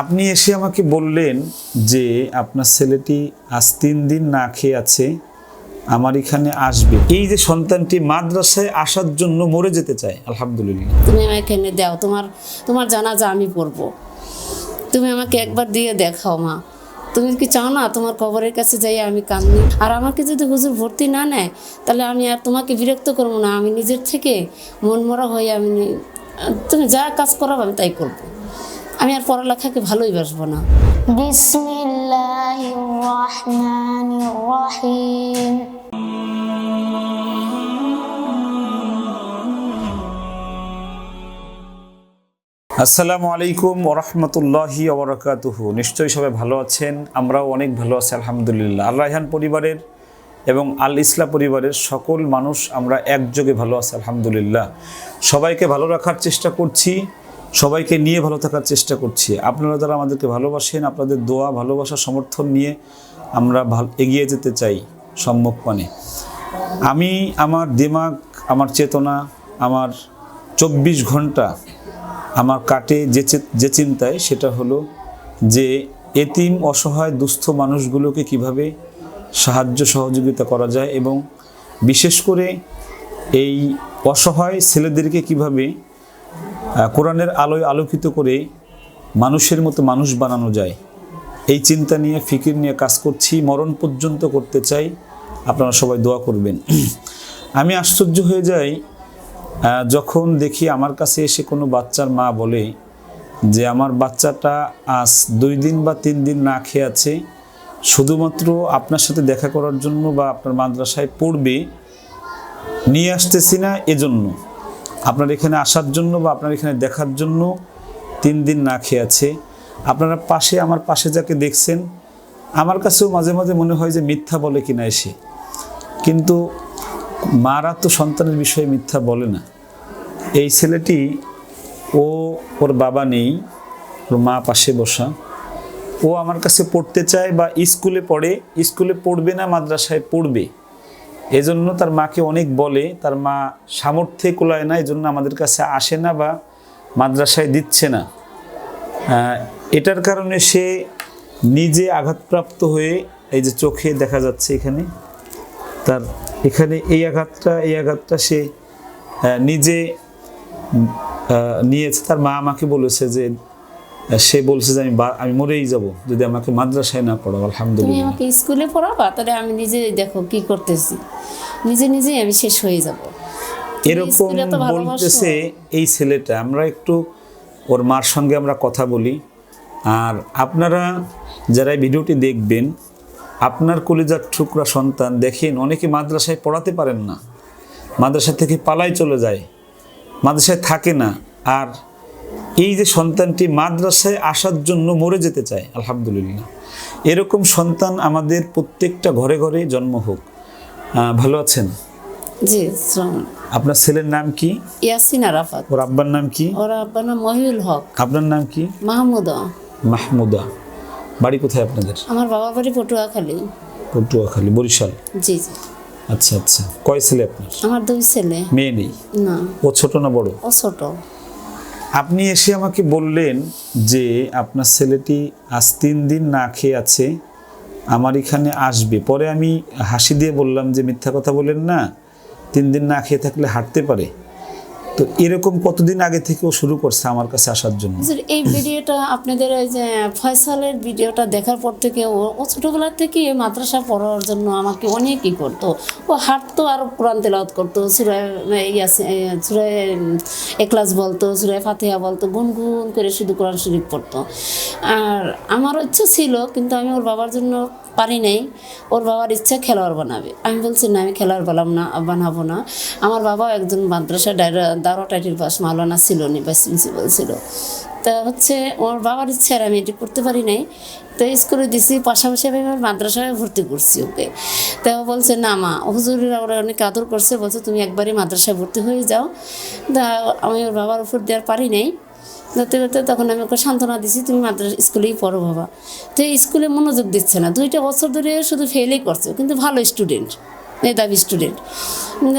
আপনি এসে আমাকে বললেন যে আপনার ছেলেটি আজ তিন দিন না খেয়ে আছে, আমার এখানে আসবে। এই যে সন্তানটি মাদ্রাসায় আসার জন্য মরে যেতে চায়, আলহামদুলিল্লাহ। তুমি আমাকে এখানে দাও, তোমার তোমার জানাজা আমি পড়ব। তুমি আমাকে একবার দিয়ে দেখাও, মা। তুমি কি চাও না তোমার কবরের কাছে যাই আমি কান্দি? আর আমাকে যদি হুজুর ভর্তি না নেয়, তাহলে আমি আর তোমাকে বিরক্ত করব না। আমি নিজের থেকে মন মরা হয়ে আমি তুমি যা কাজ করাবো আমি তাই করব। আমি আর পড়ালেখাকে ভালোই বাসবো না। আসসালামু আলাইকুম ওরহমতুল্লাহি ওবরাকাতুহু নিশ্চয়ই সবাই ভালো আছেন আমরাও অনেক ভালো আছি আলহামদুলিল্লাহ। আল রায়হান পরিবারের এবং আল ইসলা পরিবারের সকল মানুষ আমরা একযোগে ভালো আছি আলহামদুলিল্লাহ। সবাইকে ভালো রাখার চেষ্টা করছি। সবাইকে নিয়ে ভালো থাকার চেষ্টা করছি। আপনারা যারা আমাদেরকে ভালোবাসেন, আপনাদের দোয়া, ভালোবাসা, সমর্থন নিয়ে আমরা এগিয়ে যেতে চাই সম্মুখপানে আমি, আমার দিমাগ, আমার চেতনা, আমার চব্বিশ ঘণ্টা আমার কাটে যে যে চিন্তায় সেটা হলো যে এতিম, অসহায়, দুস্থ মানুষগুলোকে কীভাবে সাহায্য, সহযোগিতা করা যায় এবং বিশেষ করে এই অসহায় ছেলেদেরকে কীভাবে কোরআনের আলোয় আলোকিত করে মানুষের মতো মানুষ বানানো যায়। এই চিন্তা নিয়ে, ফিকির নিয়ে কাজ করছি, মরণ পর্যন্ত করতে চাই। আপনারা সবাই দোয়া করবেন। আমি আশ্চর্য হয়ে যাই যখন দেখি আমার কাছে এসে কোনো বাচ্চার মা বলে যে, আমার বাচ্চাটা আজ দুই দিন বা তিন দিন না খেয়ে আছে। শুধুমাত্র আপনার সাথে দেখা করার জন্য বা আপনার মাদ্রাসায় পড়বে, নিয়ে আসতেছি না এজন্য। আপনার এখানে আসার জন্য বা আপনার এখানে দেখার জন্য তিন দিন না খেয়ে আছে। আপনারা পাশে, আমার পাশে যাকে দেখছেন, আমার কাছেও মাঝে মাঝে মনে হয় যে মিথ্যা বলে কিনা এসে। কিন্তু মারা তো সন্তানের বিষয়ে মিথ্যা বলে না। এই ছেলেটি, ও ওর বাবা নেই, ওর মা পাশে বসা। ও আমার কাছে পড়তে চায় বা স্কুলে পড়ে, স্কুলে পড়বে না, মাদ্রাসায় পড়বে। এজন্য তার মাকে অনেক বলে, তার মা সামর্থ্যে কোলায় না, এজন্য আমাদের কাছে আসে না বা মাদ্রাসায় দিচ্ছে না। এটার কারণে সে নিজে আঘাতপ্রাপ্ত হয়ে এই যে চোখে দেখা যাচ্ছে এখানে, তার এখানে এই আঘাতটা এই আঘাতটা সে নিজে নিয়েছে। তার মা আমাকে বলেছে যে সে বলছে যে আমি আমি মরেই যাব যদি আমাকে মাদ্রাসায় না পড়াও তুমি আলহামদুলিল্লাহ। আমাকে স্কুলে পড়াবা তাহলে আমি নিজে দেখো কি করতেছি। নিজে নিজে আমি শেষ হয়ে যাব। এরকম বলতেছে এই ছেলেটা। আমরা একটু ওর মার সঙ্গে আমরা কথা বলি। আর আপনারা যারা এই ভিডিওটি দেখবেন আপনার কলিজার টুকরা সন্তান দেখেন অনেকে মাদ্রাসায় পড়াতে পারেন না। মাদ্রাসা থেকে পালাই চলে যায়। মাদ্রাসায় থাকে না। আর এই যে সন্তানটি মাদ্রাসায় আসার জন্য মরে যেতে চায় আলহামদুলিল্লাহ। এরকম সন্তান আমাদের প্রত্যেকটা ঘরে ঘরে জন্ম হোক। ভালো আছেন? জি আপনার ছেলের নাম কি? ইয়াসিন আরাফাত। ওর আব্বার নাম কি? ওরা আপনার নাম মহিউল হক। আপনার নাম কি? মাহমুদ। মাহমুদা। বাড়ি কোথায় আপনাদের? আমার বাবার বাড়ি পটুয়াখালী। পটুয়াখালী বরিশাল? জি জি। আচ্ছা আচ্ছা। কয় ছেলে আপনার? আমার দুই ছেলে। মেয়ে নেই? না। ও ছোট না বড়? ও ছোট। আপনি এসে আমাকে বললেন যে আপনার ছেলেটি আজ তিন দিন না খেয়ে আছে, আমার এখানে আসবে। পরে আমি হাসি দিয়ে বললাম যে মিথ্যা কথা বলেন না, তিন দিন না খেয়ে থাকলে হাঁটতে পারে। তো এরকম কতদিন আগে থেকে ও শুরু করছে আমার কাছে আসার জন্য? এই ভিডিওটা আপনাদের ওই যে ফয়সালের ভিডিওটা দেখার পর থেকে ও ছোটোবেলার থেকে এই মাদ্রাসা পড়ার জন্য আমাকে অনেকই করতো। ও হাঁটতো আর কোরআন তেলাওয়াত করতো, সুরায় সুরায় এক্লাস বলতো, সুরায় ফাতিহা বলতো, গুনগুন করে শুধু কোরআন শরীফ পড়তো। আর আমার ইচ্ছা ছিল, কিন্তু আমি ওর বাবার জন্য পারি নাই। ওর বাবার ইচ্ছা খেলোয়াড় বানাবে। আমি বলছি, না, আমি খেলোয়াড় বানাম না, বানাবো না। আমার বাবাও একজন মাদ্রাসা দারো টাইটেল পাস মাওলানা ছিল নি ভাইস প্রিন্সিপাল ছিল। তা হচ্ছে ওর বাবার ইচ্ছে আর আমি এটি করতে পারি নাই। তো স্কুলে দিছি, পাশাপাশি আমি আমার মাদ্রাসায় ভর্তি করছি ওকে। তো বলছে, না মা, হুজুরিরা ওরা অনেক আদর করছে, বলছে তুমি একবারই মাদ্রাসায় ভর্তি হয়ে যাও। তা আমি ওর বাবার উপর দেওয়ার পারি নাই। ধরতে ধরতে তখন আমি ওকে সান্ত্বনা দিছি, তুমি মাদ্রাসা, স্কুলেই পড়ো বাবা। তো স্কুলে মনোযোগ দিচ্ছে না। দুইটা বছর ধরে শুধু ফেলই করছে, কিন্তু ভালো স্টুডেন্ট মেধাবী স্টুডেন্ট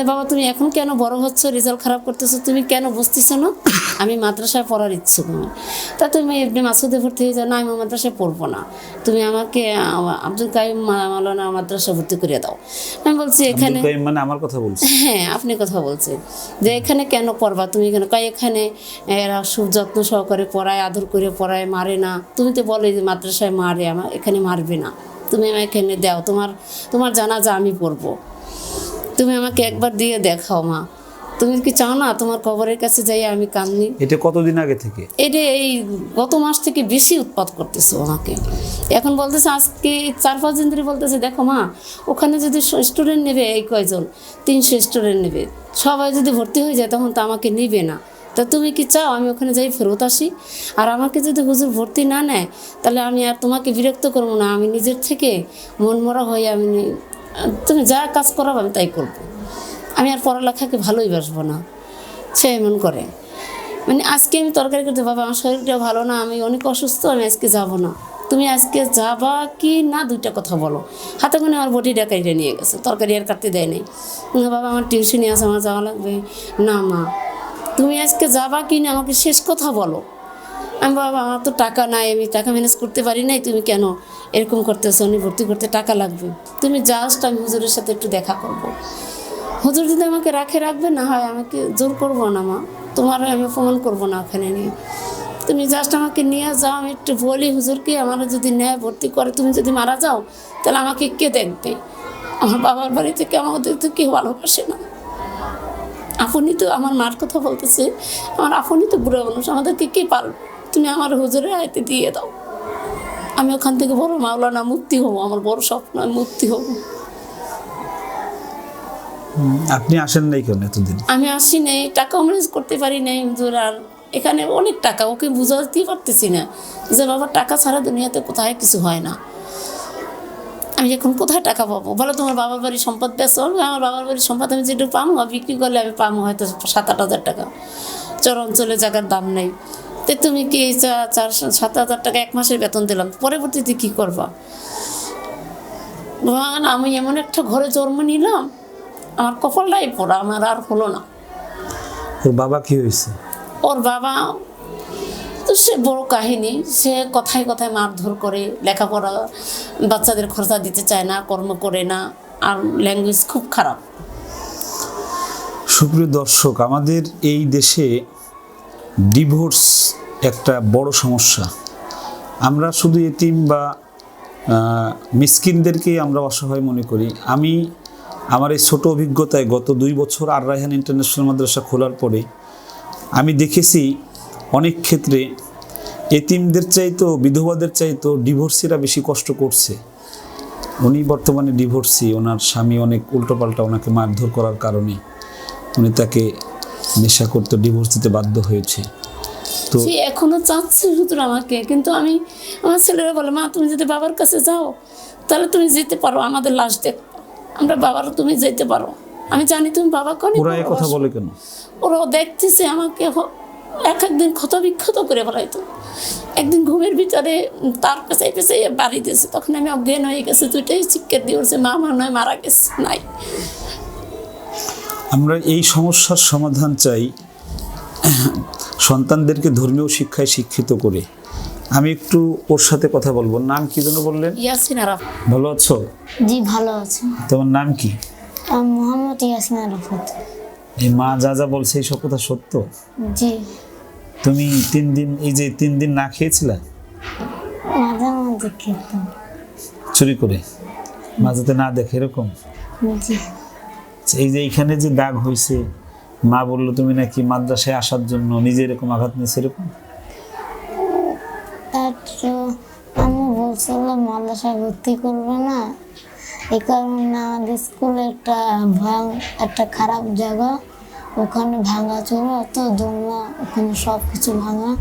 বাবা তুমি এখন কেন বড় হচ্ছ? রেজাল্ট খারাপ করতেছো? তুমি কেন বুঝতেছো না? আমি মাদ্রাসায় পড়ার ইচ্ছুক আমি তা তুমি এমনি মাসুদে ভর্তি হয়ে যাও। না আমি মাদ্রাসায় পড়ব না। তুমি আমাকে আব্দুল কাইম মা- মাওলানা মাদ্রাসা ভর্তি করে দাও। আমি বলছি এখানে মানে আমার কথা বলছি। হ্যাঁ আপনি কথা বলছেন। যে এখানে কেন পড়বা? তুমি এখানে কয় এখানে এরা খুব যত্ন সহকারে পড়ায় আদর করে পড়ায় মারে না। তুমি তো বলে যে মাদ্রাসায় মারে আমার এখানে মারবে না। তুমি আমাকে এনে দাও তোমার তোমার জানা যা আমি পড়ব। তুমি আমাকে একবার দিয়ে দেখাও মা। তুমি কি চাও না তোমার কবরের কাছে যাই আমি কান্দি? এটা কতদিন আগে থেকে? এটা এই গত মাস থেকে বেশি উৎপাদ করতেছে আমাকে। এখন বলতেছে আজকে চার পাঁচ দিন ধরে বলতেছে দেখো মা ওখানে যদি স্টুডেন্ট নেবে এই কয়জন তিনশো স্টুডেন্ট নেবে। সবাই যদি ভর্তি হয়ে যায় তখন তো আমাকে নেবে না। তা তুমি কি চাও আমি ওখানে যাই ফেরত আসি? আর আমাকে যদি হুজুর ভর্তি না নেয়, তাহলে আমি আর তোমাকে বিরক্ত করব না। আমি নিজের থেকে মন মরা হয়ে আমি তুমি যা কাজ করাবো আমি তাই করব। আমি আর পড়ালেখাকে ভালোই বাসবো না, সে এমন করে। মানে আজকে আমি তরকারি করতে বাবা আমার শরীরটা ভালো না, আমি অনেক অসুস্থ, আমি আজকে যাব না। তুমি আজকে যাবা কি না দুইটা কথা বলো। হাতে করে আমার বটি ডাকাইটা নিয়ে গেছে, তরকারি আর কাটতে দেয় নাই। বাবা, আমার টিউশনি আছে, আমার যাওয়া লাগবে। না মা তুমি আজকে যাবা কি না, আমাকে শেষ কথা বলো। আমি বাবা আমার তো টাকা নাই, আমি টাকা ম্যানেজ করতে পারি নাই, তুমি কেন এরকম করতেছো? উনি ভর্তি করতে টাকা লাগবে। তুমি জাস্ট আমি হুজুরের সাথে একটু দেখা করব। হুজুর যদি আমাকে রাখে রাখবে, না হয় আমাকে জোর করব না মা। তোমার আমি অপমান করব না ওখানে নিয়ে। তুমি জাস্ট আমাকে নিয়ে যাও, আমি একটু বলি হুজুরকে আমার যদি নেয় ভর্তি করে, তুমি যদি মারা যাও, তাহলে আমাকে কে দেখবে? আমার বাবার বাড়ি থেকে, আমাদের তো কেউ ভালোবাসে না। আপনি তো আমার মার কথা বলতেছে। আমার আপনি তো বুড়ো মানুষ আমাদেরকে কে পারবে? তুমি আমার হুজুরের আয়তে দিয়ে দাও। আমি ওখান থেকে বড় মাওলানা মুক্তি হব আমার বড় স্বপ্ন মুক্তি হব। আপনি আসেন নাই কেন এতদিন? আমি আসি নাই টাকা ম্যানেজ করতে পারি নাই হুজুর আর এখানে অনেক টাকা ওকে বুঝাতেই পারতেছি না যে বাবা টাকা ছাড়া দুনিয়াতে কোথায় কিছু হয় না। আমি এখন কোথায় টাকা পাবো? বলো তোমার বাবার বাড়ির সম্পদ বেচো আমি আমার বাবার বাড়ির সম্পদ আমি যেটুকু পাবো বিক্রি করলে আমি পাবো হয়তো সাত আট হাজার টাকা। চর অঞ্চলে জায়গার দাম নেই। তো তুমি কি এই চার সাত হাজার টাকা এক মাসের বেতন দিলাম পরবর্তীতে কি করবা? ভগবান আমি এমন একটা ঘরে জন্ম নিলাম আমার কপালটাই পড়া আমার আর হলো না। ওর বাবা কি হয়েছে? ওর বাবা তো সে বড় কাহিনী। সে কথায় কথায় মারধর করে, লেখাপড়া বাচ্চাদের খরচা দিতে চায় না, কর্ম করে না, আর ল্যাঙ্গুয়েজ খুব খারাপ। সুপ্রিয় দর্শক, আমাদের এই দেশে ডিভোর্স একটা বড় সমস্যা। আমরা শুধু এতিম বা মিসকিনদেরকেই আমরা অসহায় মনে করি। আমি আমার এই ছোট অভিজ্ঞতায় গত দুই বছর আর রায়হান ইন্টারন্যাশনাল মাদ্রাসা খোলার পরে আমি দেখেছি অনেক ক্ষেত্রে এতিমদের চাইতো বিধবাদের চাইতো ডিভোর্সিরা বেশি কষ্ট করছে। উনি বর্তমানে ডিভোর্সি ওনার স্বামী অনেক উল্টোপাল্টা ওনাকে মারধর করার কারণে উনি তাকে নেশা করতে ডিভোর্স দিতে বাধ্য হয়েছে। তো সে এখনও চাচ্ছে শুধু আমাকে কিন্তু আমি আমার ছেলেরা বলে মা তুমি যদি বাবার কাছে যাও তাহলে তুমি যেতে পারো আমাদের লাশ দেখ আমরা বাবার তুমি যেতে পারো। আমি জানি তুমি বাবাকে অনেক ওরা কথা বলে কেন? ওরাও দেখতেছে আমাকে এক একদিন ক্ষত বিক্ষত করে ফেলাইতো। একদিন ঘুমের ভিতরে তার পেছাই পেছাই বাড়ি দিয়েছে। তখন আমি অজ্ঞান হয়ে গেছে দুইটাই চিৎকার দিয়ে উঠছে মা আমার নয় মারা গেছে নাই। আমরা এই সমস্যার সমাধান চাই। সন্তানদেরকে ধর্মীয় শিক্ষায় শিক্ষিত করে। আমি একটু ওর সাথে কথা বলব। নাম কি যেন বললেন? ইয়াসিন আরাফ। ভালো আছো? জি ভালো আছি। তোমার নাম কি? আমি মোহাম্মদ ইয়াসিন আরাফাত। এই মা যা যা বলছে এই সব কথা সত্য? জি। তুমি তিন দিন এই যে তিন দিন না খেয়েছিলে? মাঝে মাঝে খেতাম। চুরি করে? মাঝেতে না দেখে এরকম? জি। এই যে এইখানে যে দাগ হয়েছে মা বলল তুমি নাকি মাদ্রাসায় আসার জন্য নিজে এরকম আঘাত নিয়েছে এরকম? আমি বলছিলাম মাদ্রাসায় ভর্তি করবে না। এই কারণে আমাদের স্কুলে একটা ভাঙ একটা খারাপ জায়গা। ওখানে ভাঙা চোরা তো দোলনা ওখানে সব কিছু ভাঙা।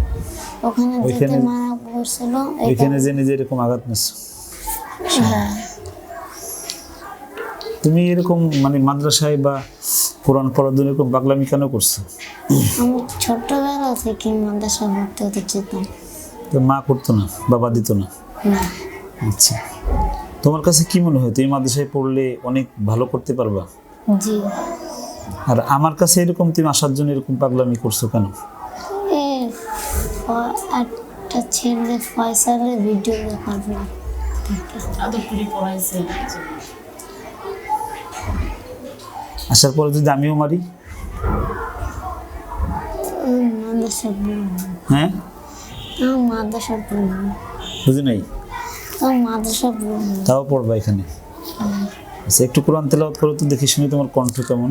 ওখানে মানা করছিল এই ওইখানে যে নিজে এরকম আঘাত কারণে- হ্যাঁ। তুমি এরকম মানে মাদ্রাসায় বা কোরআন পড়ার জন্য এরকম পাগলামি কেন করছ? আমি ছোটবেলা থেকে মাদ্রাসা ভর্তি হতে চেতাম। তো মা করতো না বাবা দিত না? না। আচ্ছা। তোমার কাছে কি মনে হয়? তুমি মাদ্রাসায় পড়লে অনেক ভালো করতে পারবা? জি। আর আমার কাছে এরকম তুমি আসার জন্য এরকম পাগলামি করছ কেন? একটা ছেলে ফয়সালের ভিডিও দেখার পর থেকে আদর আসার পরে যদি আমিও মারি? হ্যাঁ? মাদ্রাসা পড়ব বুঝি নাই? মাদ্রাসা পড়ব তাও পড়বা এখানে। আচ্ছা একটু কোরআন তেলাওয়াত করো তো দেখি শুনি তোমার কণ্ঠ কেমন?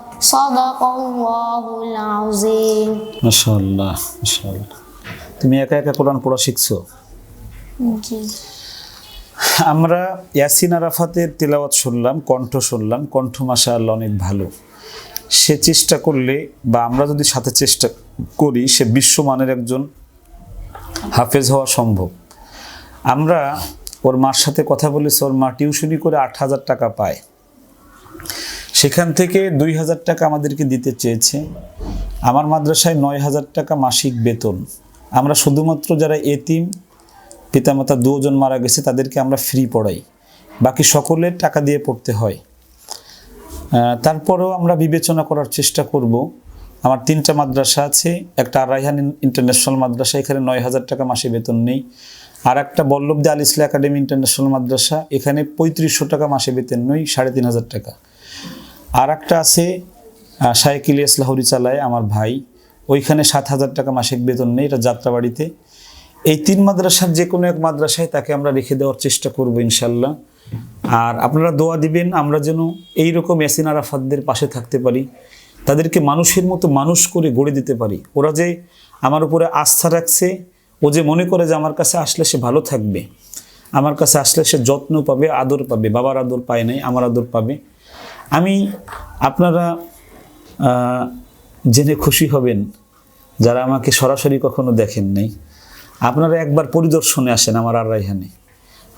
তুমি একা একা কোরআন পড়া শিখছো? আমরা ইয়াসিন আরাফাতের তেলাওয়াত শুনলাম কণ্ঠ শুনলাম। কণ্ঠ মাশাআল্লাহ অনেক ভালো। সে চেষ্টা করলে বা আমরা যদি সাথে চেষ্টা করি সে বিশ্বমানের একজন হাফেজ হওয়া সম্ভব। আমরা ওর মার সাথে কথা বলেছি ওর মা টিউশনি করে আট হাজার টাকা পায়। সেখান থেকে দুই হাজার টাকা আমাদেরকে দিতে চেয়েছে। আমার মাদ্রাসায় নয় হাজার টাকা মাসিক বেতন। আমরা শুধুমাত্র যারা এতিম, পিতামাতা দুজন মারা গেছে, তাদেরকে আমরা ফ্রি পড়াই। বাকি সকলের টাকা দিয়ে পড়তে হয়। তারপরেও আমরা বিবেচনা করার চেষ্টা করব। আমার তিনটা মাদ্রাসা আছে, একটা রাইহান ইন্টারন্যাশনাল মাদ্রাসা, এখানে নয় হাজার টাকা মাসে বেতন নেই। আর একটা বল্লভদে আল ইসলা একাডেমি ইন্টারন্যাশনাল মাদ্রাসা, এখানে পঁয়ত্রিশশো টাকা মাসে বেতন নেই, সাড়ে তিন হাজার টাকা। আর একটা আছে শায়েক ইলিয়াস লাহরি চালায় আমার ভাই। ওইখানে সাত হাজার টাকা মাসিক বেতন নেই, এটা যাত্রাবাড়িতে। এই তিন মাদ্রাসার যে কোনো এক মাদ্রাসায় তাকে আমরা রেখে দেওয়ার চেষ্টা করব ইনশাল্লাহ। আর আপনারা দোয়া দিবেন, আমরা যেন এই রকম ইয়াসিন আরাফাতদের পাশে থাকতে পারি, তাদেরকে মানুষের মতো মানুষ করে গড়ে দিতে পারি। ওরা যে আমার উপরে আস্থা রাখছে, ও যে মনে করে যে আমার কাছে আসলে সে ভালো থাকবে, আমার কাছে আসলে সে যত্ন পাবে, আদর পাবে, বাবার আদর পায় নাই, আমার আদর পাবে। আমি আপনারা জেনে খুশি হবেন যারা আমাকে সরাসরি কখনো দেখেন নাই। আপনারা একবার পরিদর্শনে আসেন আমার আর রাইহানে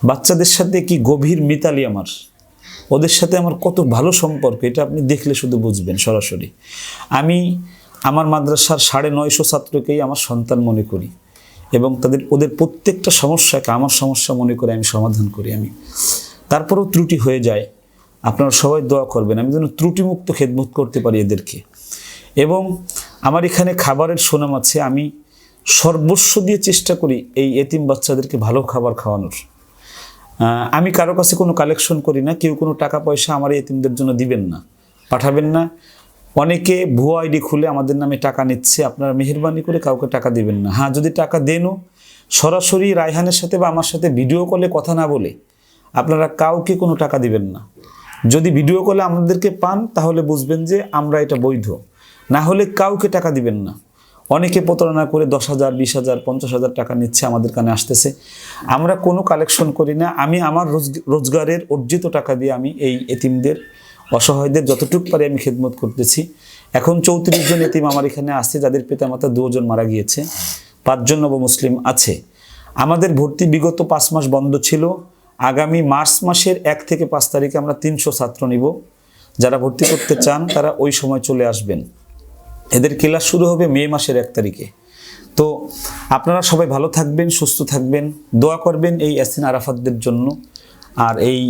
বাচ্চাদের সাথে কি গভীর মিতালি আমার? ওদের সাথে আমার কত ভালো সম্পর্ক, এটা আপনি দেখলে শুধু বুঝবেন সরাসরি। আমি আমার মাদ্রাসার সাড়ে নয়শো ছাত্রকেই আমার সন্তান মনে করি এবং তাদের, ওদের প্রত্যেকটা সমস্যাকে আমার সমস্যা মনে করে আমি সমাধান করি আমি। তারপরেও ত্রুটি হয়ে যায়। আপনারা সবাই দোয়া করবেন, আমি যেন ত্রুটিমুক্ত খেদমত করতে পারি এদেরকে। এবং আমার এখানে খাবারের সুনাম আছে, আমি সর্বস্ব দিয়ে চেষ্টা করি এই এতিম বাচ্চাদেরকে ভালো খাবার খাওয়ানোর। আমি কারও কাছে কোনো কালেকশন করি না, কেউ কোনো টাকা পয়সা আমার এতিমদের জন্য দিবেন না, পাঠাবেন না। অনেকে ভুয়া আইডি খুলে আমাদের নামে টাকা নিচ্ছে, আপনারা মেহরবানি করে কাউকে টাকা দিবেন না। হ্যাঁ যদি টাকা দেনও, সরাসরি রায়হানের সাথে বা আমার সাথে ভিডিও কলে কথা না বলে আপনারা কাউকে কোনো টাকা দিবেন না। যদি ভিডিও কলে আমাদেরকে পান, তাহলে বুঝবেন যে আমরা এটা বৈধ। না হলে কাউকে টাকা দিবেন না। অনেকে প্রতারণা করে দশ হাজার, বিশ হাজার, পঞ্চাশ হাজার টাকা নিচ্ছে, আমাদের কানে আসতেছে। আমরা কোনো কালেকশন করি না। আমি আমার রোজ- রোজগারের অর্জিত টাকা দিয়ে আমি এই এতিমদের, অসহায়দের যতটুকু পারি আমি খেদমত করতেছি। এখন চৌত্রিশ জন এতিম আমার এখানে আছে, যাদের পিতামাতা দুজন মারা গিয়েছে। পাঁচজন নবমুসলিম আছে। আমাদের ভর্তি বিগত পাঁচ মাস বন্ধ ছিল। আগামী মার্চ মাসের এক থেকে পাঁচ তারিখে আমরা তিনশো ছাত্র নিব। যারা ভর্তি করতে চান, তারা ওই সময় চলে আসবেন। এদের ক্লাস শুরু হবে মে মাসের এক তারিখে। তো আপনারা সবাই ভালো থাকবেন, সুস্থ থাকবেন, দোয়া করবেন এই ইয়াসিন আরাফাতদের জন্য আর এই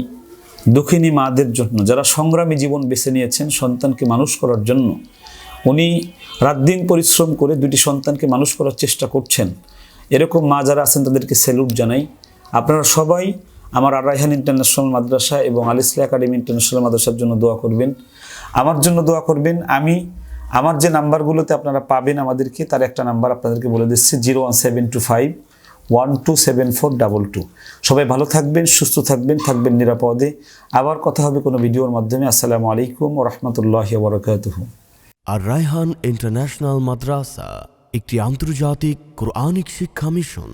দক্ষিণী মাদের জন্য। যারা সংগ্রামী জীবন বেছে নিয়েছেন সন্তানকে মানুষ করার জন্য, উনি রাত দিন পরিশ্রম করে দুটি সন্তানকে মানুষ করার চেষ্টা করছেন। এরকম মা যারা আছেন, তাদেরকে স্যালুট জানাই। আপনারা সবাই আমার আর রাইহান ইন্টারন্যাশনাল মাদ্রাসা এবং আলিসলা একাডেমি ইন্টারন্যাশনাল মাদ্রাসার জন্য দোয়া করবেন। আমার জন্য দোয়া করবেন, আমি আমার যে নাম্বারগুলোতে আপনারা পাবেন আমাদেরকে, তার একটা নাম্বার আপনাদেরকে বলে দিচ্ছি, zero one seven two five, one two seven four double two. সবাই ভালো থাকবেন, সুস্থ থাকবেন থাকবেন নিরাপদে। আবার কথা হবে কোনো ভিডিওর মাধ্যমে। আসসালামু আলাইকুম ও রহমতুল্লাহ আর রায়হান ইন্টারন্যাশনাল মাদ্রাসা, একটি আন্তর্জাতিক কোরআনিক শিক্ষা মিশন।